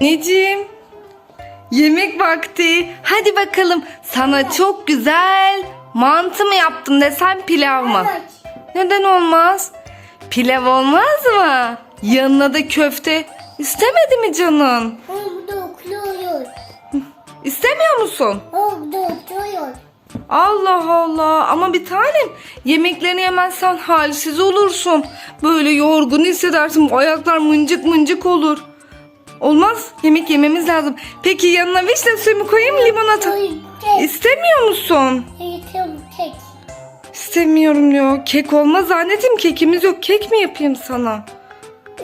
Anneciğim. Yemek vakti. Hadi bakalım. Sana çok güzel mantı mı yaptım desem pilav mı? Evet. Neden olmaz? Pilav olmaz mı? Yanına da köfte. İstemedi mi canın? Orada oturuyor. İstemiyor musun? Orada oturuyor. Allah Allah ama bir tanem yemeklerini yemezsen halsiz olursun. Böyle yorgun hissedersin ayaklar mıncık mıncık olur. Olmaz yemek yememiz lazım. Peki yanına vişne suyu mu koyayım limonata? İstemiyor musun? Kek. İstemiyorum diyor. Kek olmaz anneciğim kekimiz yok. Kek mi yapayım sana?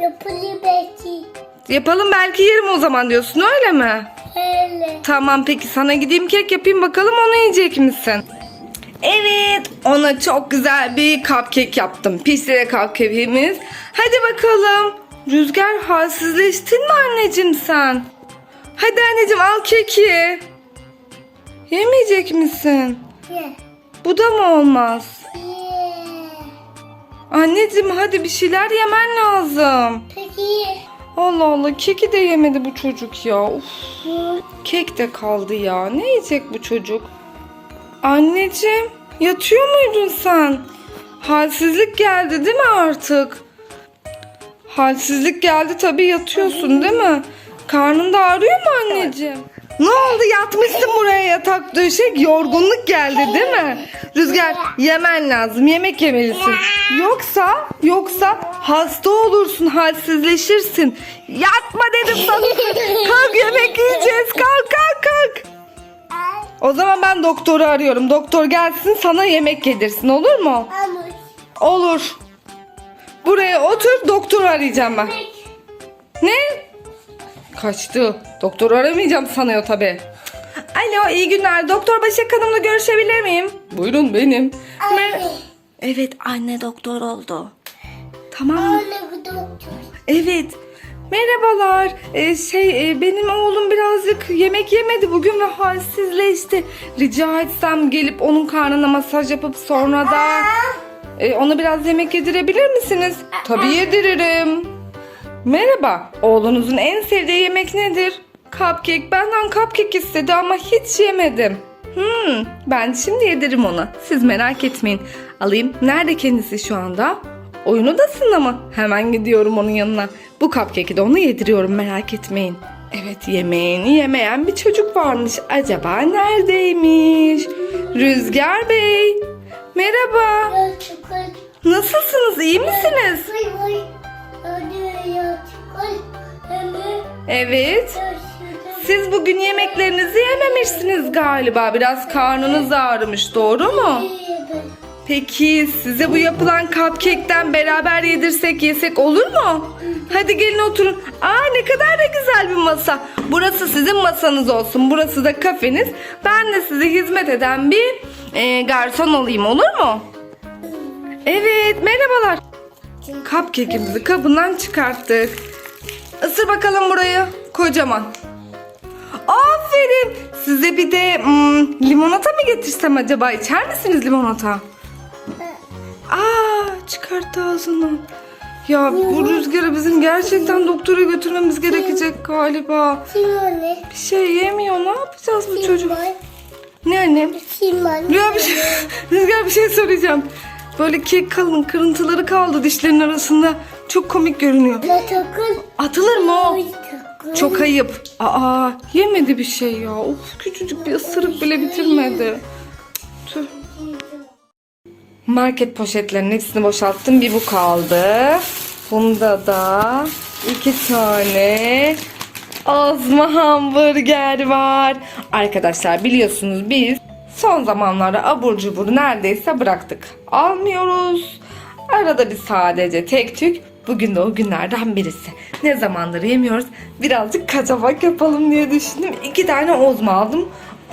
Yapılı belki. Yapalım belki yerim o zaman diyorsun öyle mi? Hele. Tamam peki sana gideyim kek yapayım bakalım onu yiyecek misin? Evet ona çok güzel bir cupcake yaptım. Pişire cupcake'imiz. Hadi bakalım. Rüzgar halsizleştin mi anneciğim sen? Hadi anneciğim al keki. Yemeyecek misin? Ye. Bu da mı olmaz? Ye. Anneciğim hadi bir şeyler yemen lazım. Peki. Allah Allah keki de yemedi bu çocuk ya. Uf. Hı. Kek de kaldı ya. Ne yiyecek bu çocuk? Anneciğim, yatıyor muydun sen? Halsizlik geldi değil mi artık? Halsizlik geldi tabii yatıyorsun değil mi? Karnın da ağrıyor mu anneciğim? Ne oldu yatmışsın buraya yatak döşek yorgunluk geldi değil mi? Rüzgar yemen lazım yemek yemelisin. Yoksa yoksa hasta olursun halsizleşirsin. Yatma dedim sana. Kalk yemek yiyeceğiz kalk kalk kalk. O zaman ben doktoru arıyorum. Doktor gelsin sana yemek yedirsin olur mu? Amış. Olur. Buraya otur doktoru arayacağım ben. Ne? Kaçtı. Doktor aramayacağım sanıyor tabi. Alo iyi günler. Doktor Başak Hanım'la görüşebilir miyim? Buyurun benim. Anne. Evet anne doktor oldu. Tamam mı? Anne doktor. Evet. Merhabalar. Ee, şey e, benim oğlum birazcık yemek yemedi bugün ve halsizleşti. Rica etsem gelip onun karnına masaj yapıp sonra da e, ona biraz yemek yedirebilir misiniz? Tabii yediririm. Merhaba. Oğlunuzun en sevdiği yemek nedir? Cupcake. Benden cupcake istedi ama hiç yemedim. Hmm, ben şimdi yediririm ona. Siz merak etmeyin. Alayım. Nerede kendisi şu anda? Oyun odasında mı? Hemen gidiyorum onun yanına. Bu cupcake'i de ona yediriyorum merak etmeyin. Evet yemeğini yemeyen bir çocuk varmış. Acaba neredeymiş? Rüzgar Bey. Merhaba. Çıkar. Nasılsınız? İyi misiniz? Evet. Siz bugün yemeklerinizi yememişsiniz galiba. Biraz karnınız ağrımış doğru mu? Peki size bu yapılan cupcake'ten beraber yedirsek yesek olur mu? Hadi gelin oturun. Aa ne kadar da güzel bir masa. Burası sizin masanız olsun. Burası da kafeniz. Ben de size hizmet eden bir e, garson olayım olur mu? Evet merhabalar. Cupcake'imizi kabından çıkarttık. Isır bakalım burayı. Kocaman. Aferin. Size bir de hmm, limonata mı getirsem acaba? İçer misiniz limonata? Aa çıkarttı ağzından. Ya bu rüzgarı bizim gerçekten doktora götürmemiz gerekecek galiba. Bir şey yemiyor. Ne yapacağız bu çocuk? Ne annem? Rüya bir şey, Rüzgar bir şey söyleyeceğim. Böyle kek kalın kırıntıları kaldı dişlerin arasında. Çok komik görünüyor. Takıl. Atılır mı o? Çok ayıp. Aa yemedi bir şey ya. Of küçücük bir ısırık bile bitirmedi. Tüh. Market poşetlerinin hepsini boşalttım. Bir bu kaldı. Bunda da iki tane azma hamburger var. Arkadaşlar biliyorsunuz biz son zamanlarda abur cubur neredeyse bıraktık. Almıyoruz. Arada bir sadece tek tük. Bugün de o günlerden birisi. Ne zamandır yemiyoruz. Birazcık kaçamak yapalım diye düşündüm. İki tane ozma aldım.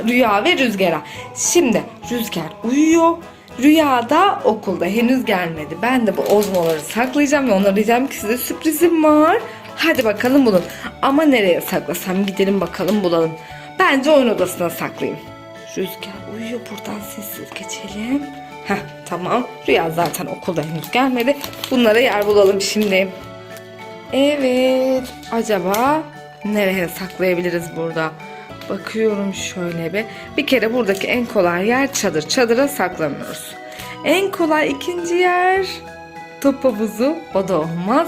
Rüya ve Rüzgar'a. Şimdi Rüzgar uyuyor. Rüya da okulda henüz gelmedi. Ben de bu ozmaları saklayacağım ve ona diyeceğim ki size sürprizim var. Hadi bakalım bulun. Ama nereye saklasam gidelim bakalım bulalım. Bence oyun odasına saklayayım. Rüzgar uyuyor buradan sessiz geçelim. Heh tamam. Rüya zaten okulda henüz gelmedi. Bunlara yer bulalım şimdi. Evet. Acaba Nereye saklayabiliriz burada? Bakıyorum şöyle bir. Bir kere buradaki en kolay yer çadır. Çadıra saklamıyoruz. En kolay ikinci yer top. O da olmaz.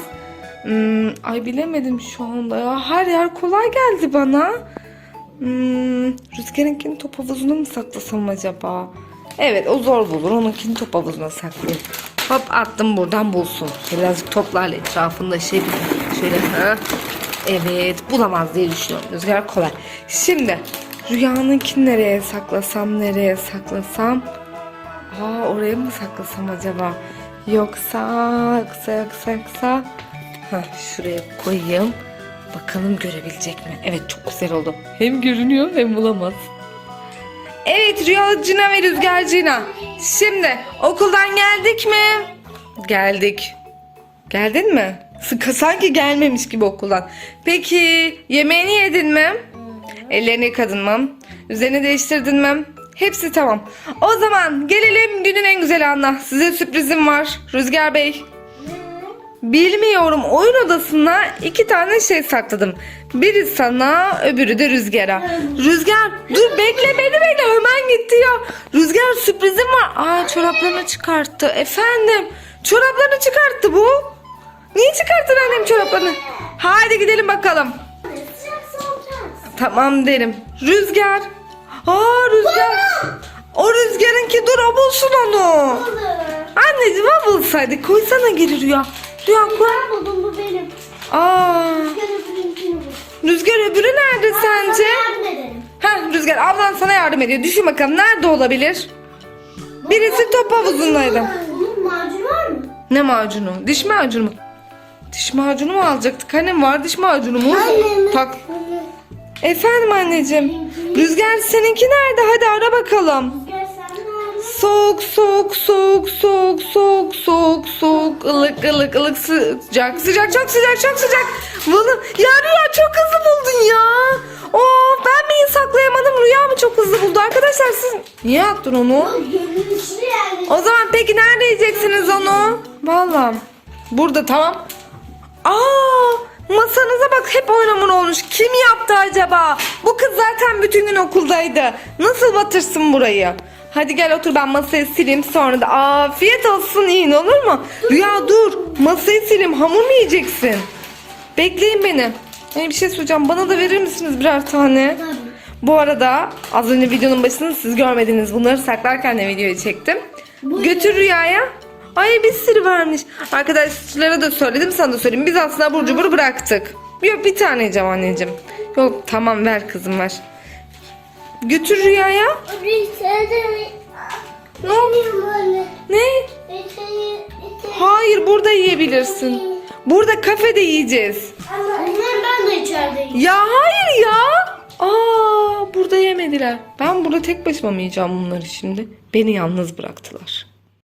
Hmm, ay bilemedim şu anda ya. Her yer kolay geldi bana. Hmm, Rüzgar'ınkini top havuzuna mı saklasam acaba? Evet o zor bulur. Onunkini top havuzuna saklayayım. Hop attım buradan bulsun. Birazcık toplarla etrafında şey şöyle ha. Evet bulamaz diye düşünüyorum. Rüzgar kolay. Şimdi Rüya'nınkini nereye saklasam nereye saklasam? Aa oraya mı saklasam acaba? Yoksa yoksa yoksa yoksa Heh, şuraya koyayım. Bakalım görebilecek mi? Evet çok güzel oldu. Hem görünüyor hem bulamaz. Evet Rüyacına ve Rüzgarcına. Şimdi okuldan geldik mi? Geldik. Geldin mi? Sıkı sanki gelmemiş gibi okuldan. Peki yemeğini yedin mi? Ellerini yıkadın mı? Üzerini değiştirdin mi? Hepsi tamam. O zaman gelelim günün en güzel anına. Size sürprizim var. Rüzgar Bey. Bilmiyorum oyun odasına iki tane şey sakladım. Biri sana öbürü de Rüzgar'a. Rüzgar dur bekle beni bekle hemen gitti ya. Rüzgar sürprizim var. Aa çoraplarını çıkarttı. Efendim çoraplarını çıkarttı bu. Niye çıkarttın annem çoraplarını? Hadi gidelim bakalım. Tamam derim. Rüzgar. Aa Rüzgar. O Rüzgar'ınki dur o bulsun onu. Anneciğim o bulsaydı koysana geri Rüya. Koy. Ben buldum bu benim. Aa Gel öbürünkini bul. Rüzgar öbürü nerede sence? Sana yardım ederim. Ha Rüzgar ablan sana yardım ediyor. Düşün bakalım nerede olabilir? Birisi top havuzundaydı. Bunun macunu var mı? Ne macunu? Diş macunu mu? Diş macunu mu alacaktık? Hani var diş macunumuz? Annem. Tak. Efendim anneciğim. Rüzgar seninki nerede? Hadi ara bakalım. Neredesin? Soğuk soğuk soğuk soğuk soğuk soğuk soğuk ılık ılık ılık sıcak sıcak çok sıcak çok sıcak. Bunu ya Rüya çok hızlı buldun ya. Oo ben mi saklayamadım Rüya mı çok hızlı buldu arkadaşlar siz niye attın onu? O zaman peki nerede yiyeceksiniz onu? Vallahi burada tamam. Aa masanıza bak hep oynaman olmuş. Kim yaptı acaba? Bu kız zaten bütün gün okuldaydı. Nasıl batırsın burayı? Hadi gel otur ben masayı sileyim sonra da afiyet olsun yiyin olur mu? Rüya dur masayı sileyim hamur mu yiyeceksin? Bekleyin beni. Ee, bir şey söyleyeceğim bana da verir misiniz birer tane? Bu arada az önce videonun başında siz görmediniz bunları saklarken de videoyu çektim. Götür Rüya'ya. Ay bir sürü varmış. Arkadaşlara da söyledim sana da söyleyeyim. Biz aslında abur cubur bıraktık. Yok bir tane yiyeceğim anneciğim. Yok tamam ver kızım ver. Götür Rüya'ya. Ne oldu? Ne? Hayır burada yiyebilirsin. Burada kafede yiyeceğiz. Anne ben de içerideyim. Ya hayır ya. Aa burada yemediler. Ben burada tek başıma mı yiyeceğim bunları şimdi? Beni yalnız bıraktılar.